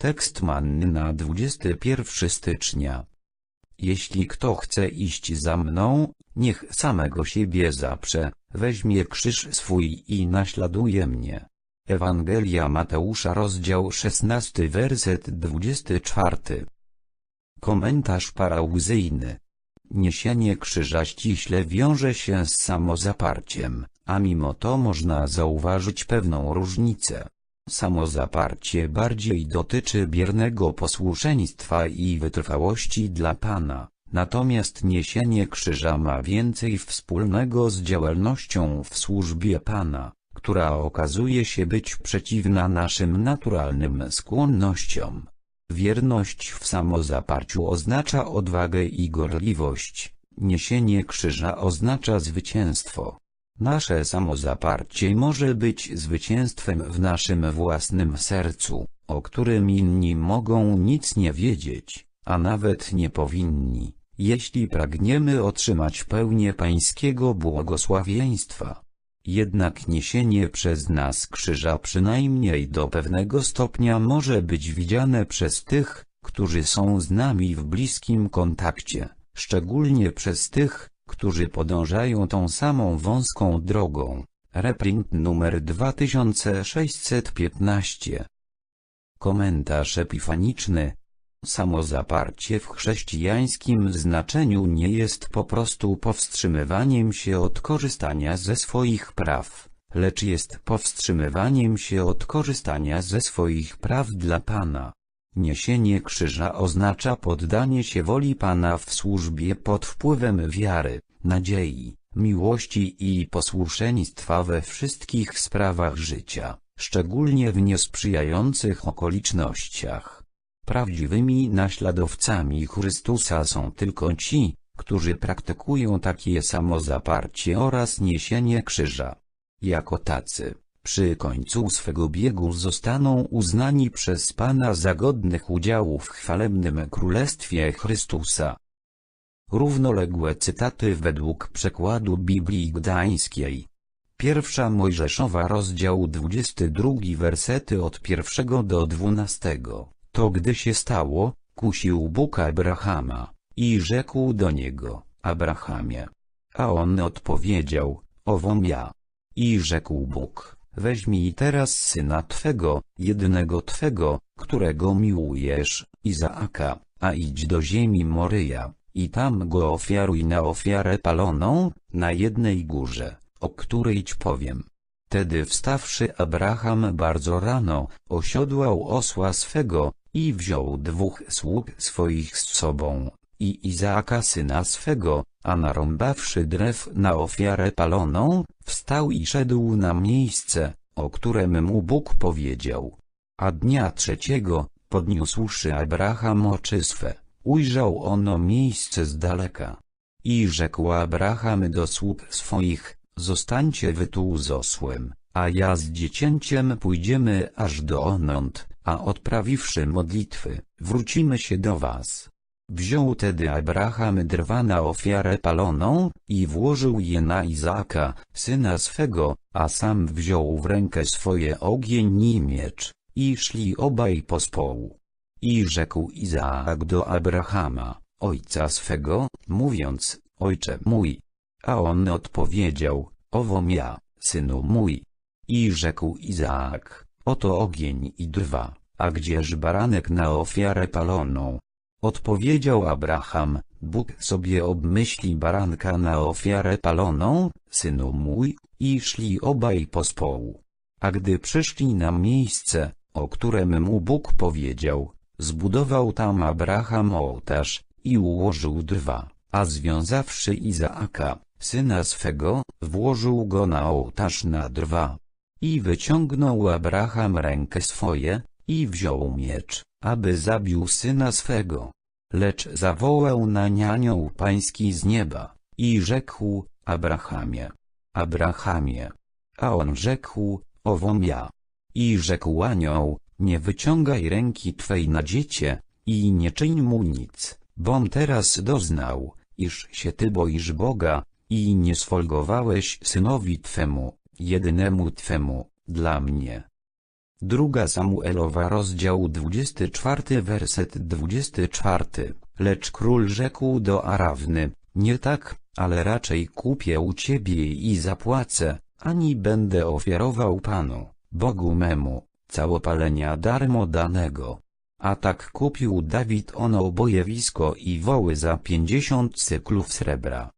Tekst manny na 21 stycznia. Jeśli kto chce iść za mną, niech samego siebie zaprze, weźmie krzyż swój i naśladuje mnie. Ewangelia Mateusza rozdział 16 werset 24 Komentarz parauzyjny Niesienie krzyża ściśle wiąże się z samozaparciem, a mimo to można zauważyć pewną różnicę. Samozaparcie bardziej dotyczy biernego posłuszeństwa i wytrwałości dla Pana, natomiast niesienie krzyża ma więcej wspólnego z działalnością w służbie Pana, która okazuje się być przeciwna naszym naturalnym skłonnościom. Wierność w samozaparciu oznacza odwagę i gorliwość, niesienie krzyża oznacza zwycięstwo. Nasze samozaparcie może być zwycięstwem w naszym własnym sercu, o którym inni mogą nic nie wiedzieć, a nawet nie powinni, jeśli pragniemy otrzymać pełnię Pańskiego błogosławieństwa. Jednak niesienie przez nas krzyża przynajmniej do pewnego stopnia może być widziane przez tych, którzy są z nami w bliskim kontakcie, szczególnie przez tych, którzy podążają tą samą wąską drogą. Reprint numer 2615 Komentarz epifaniczny Samozaparcie w chrześcijańskim znaczeniu nie jest po prostu powstrzymywaniem się od korzystania ze swoich praw, lecz jest powstrzymywaniem się od korzystania ze swoich praw dla Pana. Niesienie krzyża oznacza poddanie się woli Pana w służbie pod wpływem wiary, nadziei, miłości i posłuszeństwa we wszystkich sprawach życia, szczególnie w niesprzyjających okolicznościach. Prawdziwymi naśladowcami Chrystusa są tylko ci, którzy praktykują takie samozaparcie oraz niesienie krzyża. Jako tacy, przy końcu swego biegu zostaną uznani przez Pana za godnych udziału w chwalebnym Królestwie Chrystusa. Równoległe cytaty według przekładu Biblii Gdańskiej. Pierwsza Mojżeszowa rozdział 22 wersety od pierwszego do 12. To gdy się stało, kusił Bóg Abrahama, i rzekł do niego, Abrahamie. A on odpowiedział, ową ja. I rzekł Bóg, weźmij teraz syna Twego, jednego Twego, którego miłujesz, Izaaka, a idź do ziemi Moryja, i tam go ofiaruj na ofiarę paloną, na jednej górze, o której ci powiem. Tedy wstawszy Abraham bardzo rano, osiodłał osła swego, i wziął dwóch sług swoich z sobą, i Izaaka syna swego, a narąbawszy drew na ofiarę paloną, wstał i szedł na miejsce, o którym mu Bóg powiedział. A dnia trzeciego, podniósłszy Abraham oczy swe, ujrzał ono miejsce z daleka. I rzekł Abraham do sług swoich, zostańcie wy tu z osłem, a ja z dziecięciem pójdziemy aż do onąd, a odprawiwszy modlitwy, wrócimy się do was. Wziął tedy Abraham drwa na ofiarę paloną, i włożył je na Izaaka, syna swego, a sam wziął w rękę swoje ogień i miecz, i szli obaj pospołu. I rzekł Izaak do Abrahama, ojca swego, mówiąc, ojcze mój. A on odpowiedział, owom ja, synu mój. I rzekł Izaak, oto ogień i drwa, a gdzież baranek na ofiarę paloną? Odpowiedział Abraham, Bóg sobie obmyśli baranka na ofiarę paloną, synu mój, i szli obaj pospołu. A gdy przyszli na miejsce, o którym mu Bóg powiedział, zbudował tam Abraham ołtarz, i ułożył drwa, a związawszy Izaaka, syna swego, włożył go na ołtarz na drwa. I wyciągnął Abraham rękę swoje, i wziął miecz, aby zabił syna swego. Lecz zawołał na anioł pański z nieba, i rzekł, Abrahamie, Abrahamie. A on rzekł, ową ja. I rzekł anioł, nie wyciągaj ręki twej na dziecię, i nie czyń mu nic, bom teraz doznał, iż się ty boisz Boga, i nie sfolgowałeś synowi twemu, jedynemu twemu, dla mnie. Druga Samuelowa rozdział 24 werset 24 Lecz król rzekł do Arawny, nie tak, ale raczej kupię u ciebie i zapłacę, ani będę ofiarował Panu, Bogu memu, całopalenia darmo danego. A tak kupił Dawid ono obojewisko i woły za pięćdziesiąt cyklów srebra.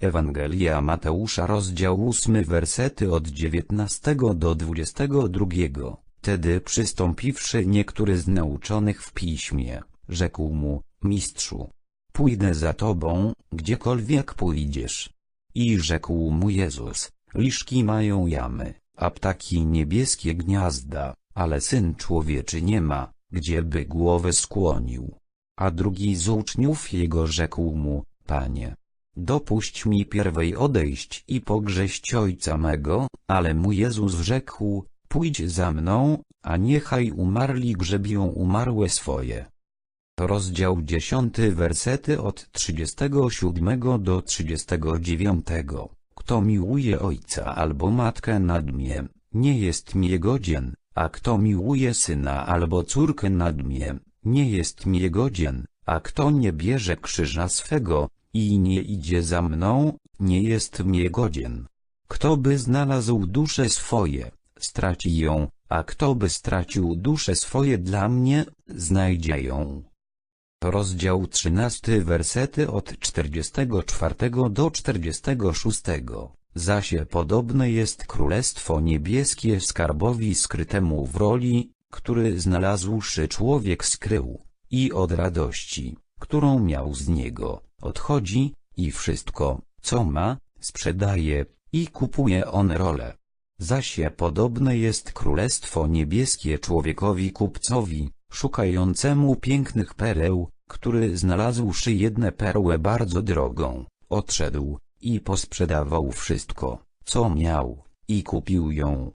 Ewangelia Mateusza rozdział 8 wersety od 19 do 22 Tedy przystąpiwszy niektóry z nauczonych w piśmie, rzekł mu, mistrzu, pójdę za tobą, gdziekolwiek pójdziesz. I rzekł mu Jezus, liszki mają jamy, a ptaki niebieskie gniazda, ale Syn Człowieczy nie ma, gdzie by głowę skłonił. A drugi z uczniów jego rzekł mu, Panie, dopuść mi pierwej odejść i pogrześć ojca mego, ale mu Jezus rzekł, pójdź za mną, a niechaj umarli grzebią umarłe swoje. Rozdział 10 wersety od 37 do 39. Kto miłuje ojca albo matkę nad mnie, nie jest mi godzien, a kto miłuje syna albo córkę nad mnie, nie jest mi godzien, a kto nie bierze krzyża swego, i nie idzie za mną, nie jest mi godzien. Kto by znalazł dusze swoje, straci ją, a kto by stracił dusze swoje dla mnie, znajdzie ją. Rozdział 13 wersety od 44 do 46. Zasie podobne jest Królestwo Niebieskie skarbowi skrytemu w roli, który znalazłszy człowiek skrył, i od radości, którą miał z niego, odchodzi, i wszystko, co ma, sprzedaje, i kupuje on rolę. Zasie podobne jest Królestwo Niebieskie człowiekowi kupcowi, szukającemu pięknych pereł, który znalazłszy jedne perłę bardzo drogą, odszedł, i posprzedawał wszystko, co miał, i kupił ją.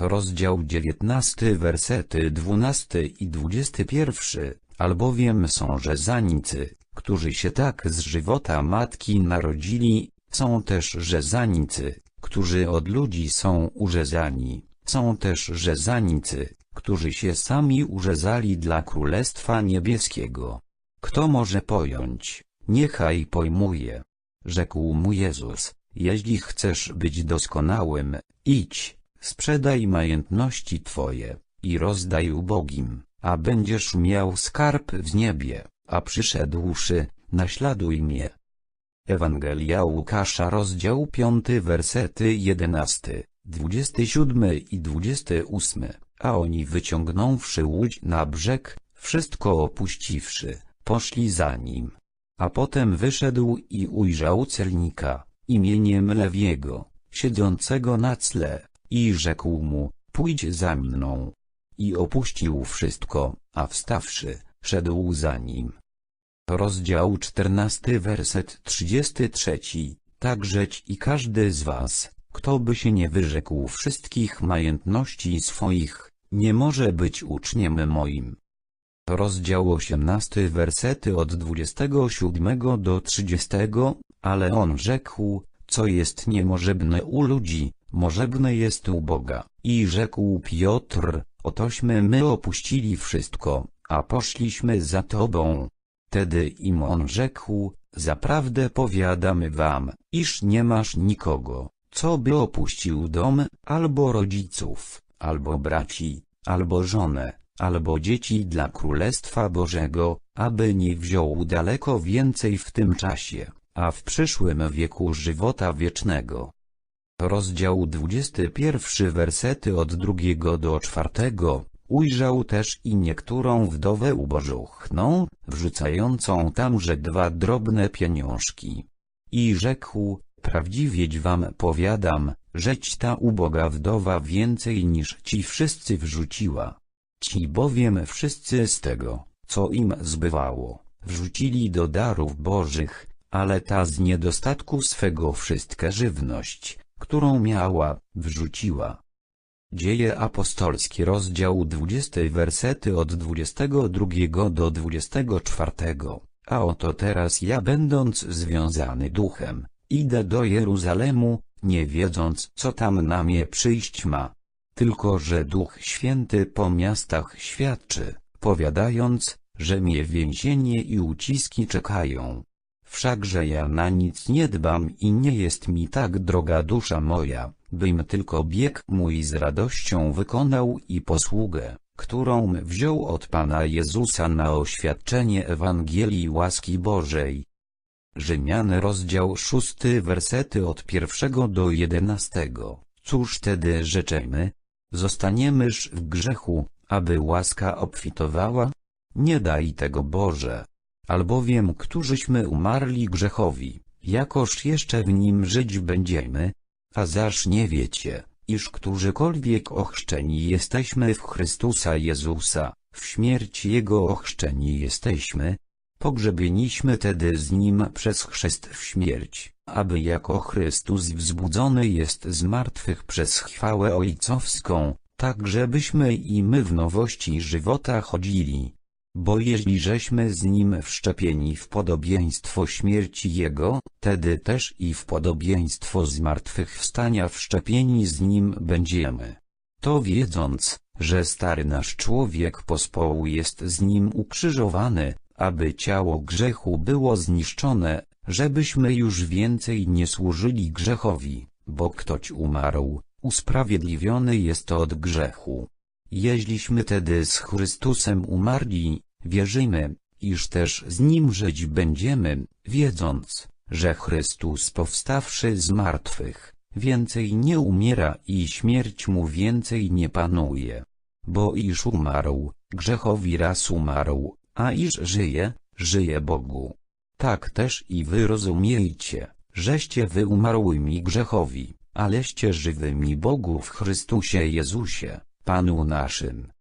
Rozdział 19 wersety 12 i 21, albowiem są rzezanicy, którzy się tak z żywota matki narodzili, są też rzezanicy, którzy od ludzi są urzezani, są też rzezanicy, którzy się sami urzezali dla Królestwa Niebieskiego. Kto może pojąć, niechaj pojmuje. Rzekł mu Jezus, jeśli chcesz być doskonałym, idź, sprzedaj majątności twoje, i rozdaj ubogim, a będziesz miał skarb w niebie, a przyszedłszy, naśladuj mnie. Ewangelia Łukasza rozdział 5 wersety 11, 27 i 28, a oni wyciągnąwszy łódź na brzeg, wszystko opuściwszy, poszli za nim. A potem wyszedł i ujrzał celnika, imieniem Lewiego, siedzącego na cle, i rzekł mu, pójdź za mną. I opuścił wszystko, a wstawszy, szedł za nim. Rozdział 14 werset 33 Takżeć i każdy z was, kto by się nie wyrzekł wszystkich majątności swoich, nie może być uczniem moim. Rozdział 18 wersety od 27 do 30, ale on rzekł, co jest niemożebne u ludzi, możebne jest u Boga. I rzekł Piotr, otośmy my opuścili wszystko, a poszliśmy za Tobą. Tedy im on rzekł, zaprawdę powiadamy wam, iż nie masz nikogo, co by opuścił dom, albo rodziców, albo braci, albo żonę, albo dzieci dla Królestwa Bożego, aby nie wziął daleko więcej w tym czasie, a w przyszłym wieku żywota wiecznego. Rozdział 21 wersety od drugiego do czwartego. Ujrzał też i niektórą wdowę ubożuchną, wrzucającą tamże dwa drobne pieniążki. I rzekł, prawdziwie wam powiadam, żeć ta uboga wdowa więcej niż ci wszyscy wrzuciła. Ci bowiem wszyscy z tego, co im zbywało, wrzucili do darów bożych, ale ta z niedostatku swego wszystka żywność, którą miała, wrzuciła. Dzieje apostolskie rozdział 20 wersety od 22 do 24 A oto teraz ja będąc związany duchem, idę do Jeruzalemu, nie wiedząc co tam na mnie przyjść ma. Tylko że Duch Święty po miastach świadczy, powiadając, że mnie więzienie i uciski czekają. Wszakże ja na nic nie dbam i nie jest mi tak droga dusza moja, bym tylko bieg mój z radością wykonał i posługę, którą wziął od Pana Jezusa na oświadczenie Ewangelii łaski Bożej. Rzymian rozdział szósty wersety od pierwszego do jedenastego. Cóż tedy rzeczemy? Zostaniemyż w grzechu, aby łaska obfitowała? Nie daj tego Boże. Albowiem którzyśmy umarli grzechowi, jakoż jeszcze w nim żyć będziemy? A zaż nie wiecie, iż którzykolwiek ochrzczeni jesteśmy w Chrystusa Jezusa, w śmierć Jego ochrzczeni jesteśmy, pogrzebieniśmy tedy z Nim przez chrzest w śmierć, aby jako Chrystus wzbudzony jest z martwych przez chwałę ojcowską, tak żebyśmy i my w nowości żywota chodzili. Bo jeśli żeśmy z Nim wszczepieni w podobieństwo śmierci Jego, tedy też i w podobieństwo zmartwychwstania wszczepieni z Nim będziemy. To wiedząc, że stary nasz człowiek pospołu jest z Nim ukrzyżowany, aby ciało grzechu było zniszczone, żebyśmy już więcej nie służyli grzechowi, bo ktoś umarł, usprawiedliwiony jest od grzechu. Jeźliśmy tedy z Chrystusem umarli, wierzymy, iż też z Nim żyć będziemy, wiedząc, że Chrystus powstawszy z martwych, więcej nie umiera i śmierć Mu więcej nie panuje. Bo iż umarł, grzechowi raz umarł, a iż żyje, żyje Bogu. Tak też i wy rozumiejcie, żeście wy umarłymi grzechowi, aleście żywymi Bogu w Chrystusie Jezusie, Panu naszym.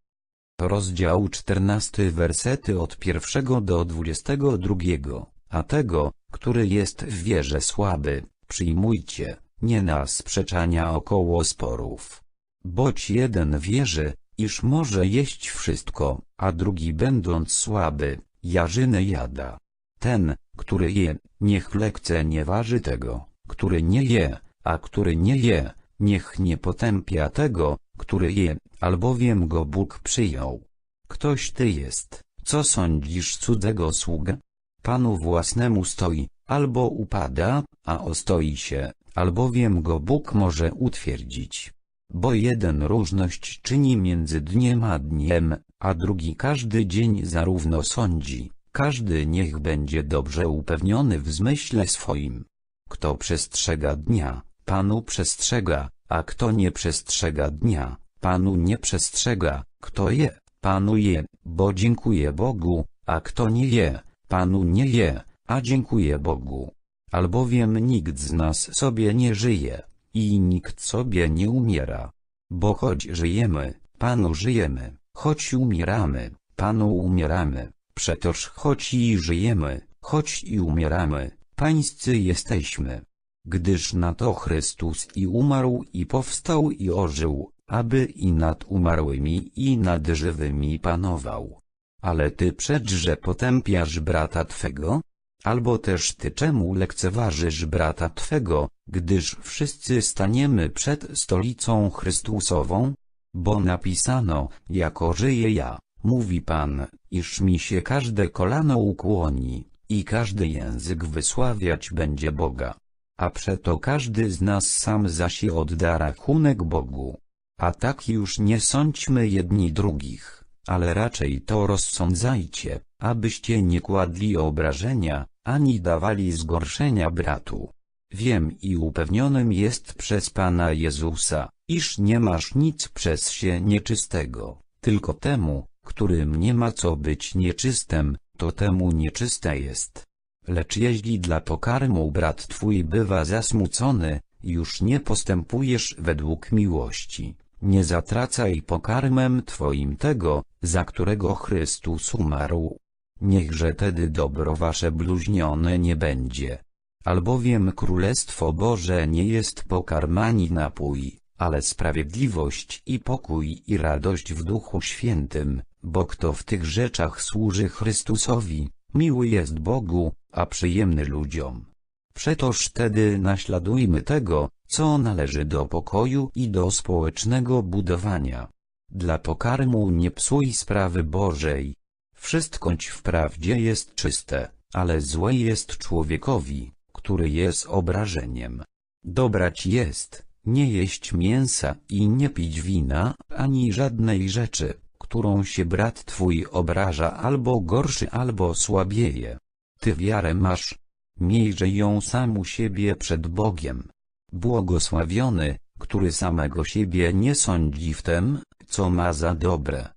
Rozdział 14 wersety od pierwszego do dwudziestego drugiego. A tego, który jest w wierze słaby, przyjmujcie, nie na sprzeczania około sporów. Boć jeden wierzy, iż może jeść wszystko, a drugi będąc słaby, jarzynę jada. Ten, który je, niech lekce nie waży tego, który nie je, a który nie je, niech nie potępia tego, który je, albowiem go Bóg przyjął. Ktoś ty jest, co sądzisz cudzego sługę? Panu własnemu stoi, albo upada, a ostoi się, albowiem go Bóg może utwierdzić. Bo jeden różność czyni między dniem a dniem, a drugi każdy dzień zarówno sądzi, każdy niech będzie dobrze upewniony w zmyśle swoim. Kto przestrzega dnia, Panu przestrzega, a kto nie przestrzega dnia, Panu nie przestrzega, kto je, Panu je, bo dziękuję Bogu, a kto nie je, Panu nie je, a dziękuję Bogu. Albowiem nikt z nas sobie nie żyje, i nikt sobie nie umiera. Bo choć żyjemy, Panu żyjemy, choć umieramy, Panu umieramy, przetoż choć i żyjemy, choć i umieramy, Pańscy jesteśmy. Gdyż na to Chrystus i umarł i powstał i ożył, aby i nad umarłymi i nad żywymi panował. Ale ty że potępiasz brata twego? Albo też ty czemu lekceważysz brata twego, gdyż wszyscy staniemy przed stolicą Chrystusową? Bo napisano, jako żyję ja, mówi Pan, iż mi się każde kolano ukłoni, i każdy język wysławiać będzie Boga. A przeto każdy z nas sam zaś odda rachunek Bogu. A tak już nie sądźmy jedni drugich, ale raczej to rozsądzajcie, abyście nie kładli obrażenia, ani dawali zgorszenia bratu. Wiem i upewnionym jest przez Pana Jezusa, iż nie masz nic przez się nieczystego, tylko temu, którym nie ma co być nieczystym, to temu nieczyste jest. Lecz jeśli dla pokarmu brat twój bywa zasmucony, już nie postępujesz według miłości. Nie zatracaj pokarmem Twoim tego, za którego Chrystus umarł. Niechże tedy dobro wasze bluźnione nie będzie. Albowiem Królestwo Boże nie jest pokarm ani napój, ale sprawiedliwość i pokój i radość w Duchu Świętym, bo kto w tych rzeczach służy Chrystusowi, miły jest Bogu, a przyjemny ludziom. Przetoż tedy naśladujmy tego, co należy do pokoju i do społecznego budowania. Dla pokarmu nie psuj sprawy Bożej. Wszystkoć wprawdzie jest czyste, ale złe jest człowiekowi, który jest obrażeniem. Dobrać jest, nie jeść mięsa i nie pić wina, ani żadnej rzeczy, którą się brat twój obraża albo gorszy albo słabieje. Ty wiarę masz. Miejże ją sam u siebie przed Bogiem. Błogosławiony, który samego siebie nie sądzi w tym, co ma za dobre.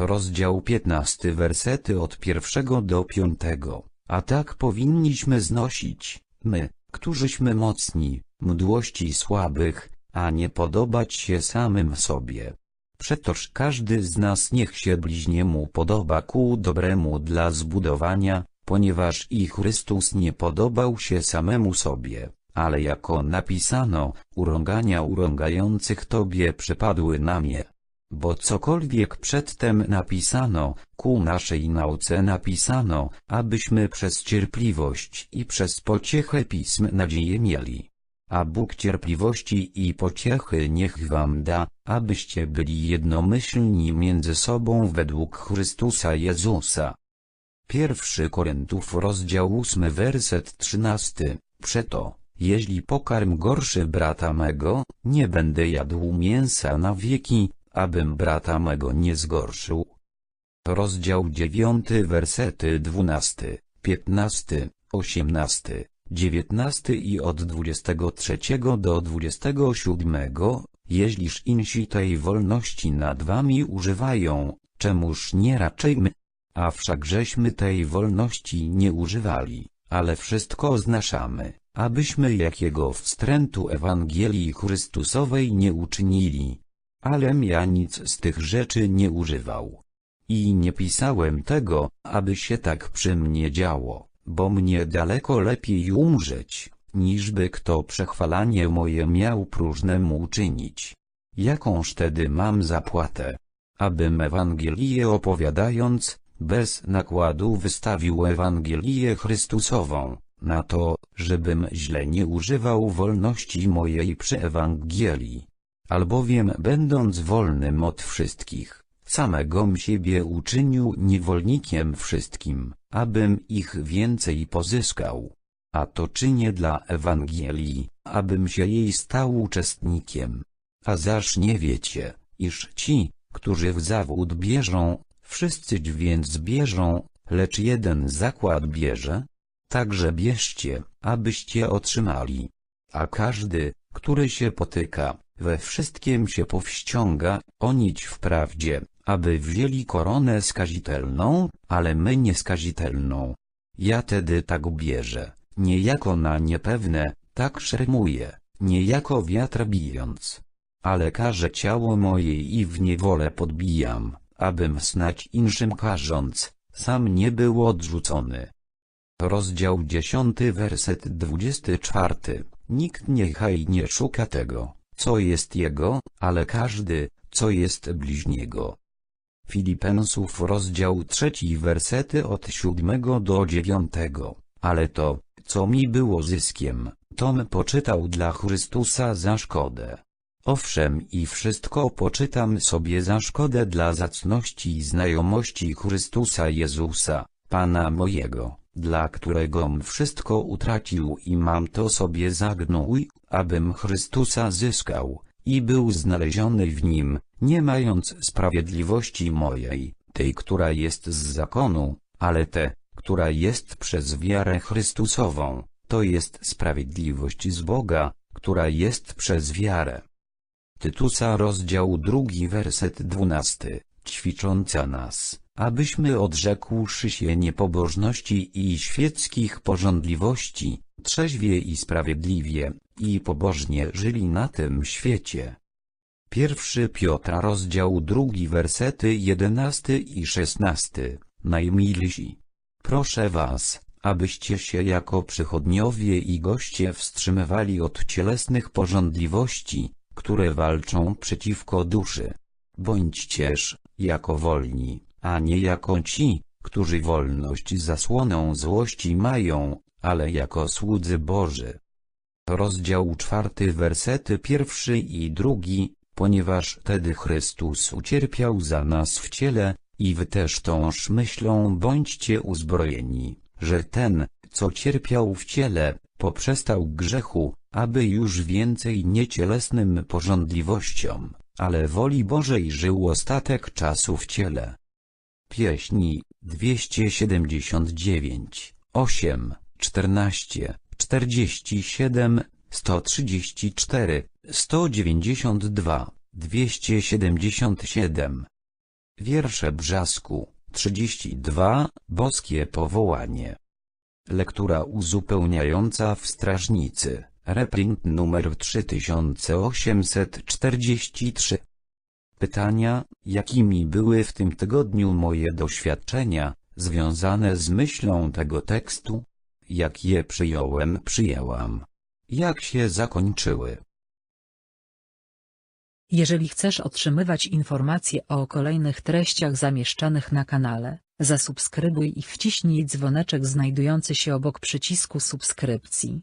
Rozdział 15 wersety od pierwszego do piątego. A tak powinniśmy znosić, my, którzyśmy mocni, mdłości słabych, a nie podobać się samym sobie. Przetoż każdy z nas niech się bliźniemu podoba ku dobremu dla zbudowania, ponieważ i Chrystus nie podobał się samemu sobie, ale jako napisano, urągania urągających Tobie przypadły na mnie. Bo cokolwiek przedtem napisano, ku naszej nauce napisano, abyśmy przez cierpliwość i przez pociechę pism nadzieję mieli. A Bóg cierpliwości i pociechy niech wam da, abyście byli jednomyślni między sobą według Chrystusa Jezusa. Pierwszy Koryntów rozdział 8 werset 13, przeto, jeśli pokarm gorszy brata mego, nie będę jadł mięsa na wieki, abym brata mego nie zgorszył. Rozdział 9 wersety 12, 15, 18, 19 i od 23 do 27, jeśliż insi tej wolności nad wami używają, czemuż nie raczej my, a wszakżeśmy tej wolności nie używali, ale wszystko znaszamy, abyśmy jakiego wstrętu Ewangelii Chrystusowej nie uczynili. Alem ja nic z tych rzeczy nie używał. I nie pisałem tego, aby się tak przy mnie działo, bo mnie daleko lepiej umrzeć, niżby kto przechwalanie moje miał próżnemu uczynić. Jakąż tedy mam zapłatę? Abym Ewangelię opowiadając, bez nakładu wystawił Ewangelię Chrystusową, na to, żebym źle nie używał wolności mojej przy Ewangelii. Albowiem będąc wolnym od wszystkich, samego siebie uczynił niewolnikiem wszystkim, abym ich więcej pozyskał. A to czynię dla Ewangelii, abym się jej stał uczestnikiem. A zaż nie wiecie, iż ci, którzy w zawód bierzą, wszyscy więc bierzą, lecz jeden zakład bierze? Także bierzcie, abyście otrzymali. A każdy, który się potyka, we wszystkim się powściąga, onić wprawdzie, aby wzięli koronę skazitelną, ale my nieskazitelną. Ja tedy tak bierze, niejako na niepewne, tak szermuję, niejako wiatr bijąc. Ale karze ciało moje i w niewolę podbijam, abym snać inszym karząc, sam nie był odrzucony. Rozdział 10 werset 24 Nikt niechaj nie szuka tego, co jest jego, ale każdy, co jest bliźniego. Filipensów rozdział 3 wersety od 7 do 9 Ale to, co mi było zyskiem, tom poczytał dla Chrystusa za szkodę. Owszem i wszystko poczytam sobie za szkodę dla zacności i znajomości Chrystusa Jezusa, Pana mojego, dla któregom wszystko utracił i mam to sobie zagnój, abym Chrystusa zyskał, i był znaleziony w nim, nie mając sprawiedliwości mojej, tej która jest z zakonu, ale te, która jest przez wiarę Chrystusową, to jest sprawiedliwość z Boga, która jest przez wiarę. Tytusa rozdział drugi werset dwunasty, ćwicząca nas, abyśmy odrzekłszy się niepobożności i świeckich porządliwości, trzeźwie i sprawiedliwie, i pobożnie żyli na tym świecie. Pierwszy Piotra rozdział drugi wersety jedenasty i szesnasty, najmilsi. Proszę was, abyście się jako przychodniowie i goście wstrzymywali od cielesnych porządliwości, które walczą przeciwko duszy. Bądźcież, jako wolni, a nie jako ci, którzy wolność zasłoną złości mają, ale jako słudzy Boży. Rozdział czwarty wersety pierwszy i drugi, ponieważ tedy Chrystus ucierpiał za nas w ciele, i wy też tąż myślą bądźcie uzbrojeni, że ten, co cierpiał w ciele, poprzestał grzechu, aby już więcej nie cielesnym porządliwościom, ale woli Bożej żył ostatek czasu w ciele. Pieśni 279, 8, 14, 47, 134, 192, 277. Wiersze Brzasku 32, Boskie powołanie. Lektura uzupełniająca w Strażnicy, reprint numer 3843. Pytania, jakimi były w tym tygodniu moje doświadczenia, związane z myślą tego tekstu? Jak je przyjąłem, przyjęłam. Jak się zakończyły? Jeżeli chcesz otrzymywać informacje o kolejnych treściach zamieszczanych na kanale, zasubskrybuj i wciśnij dzwoneczek znajdujący się obok przycisku subskrypcji.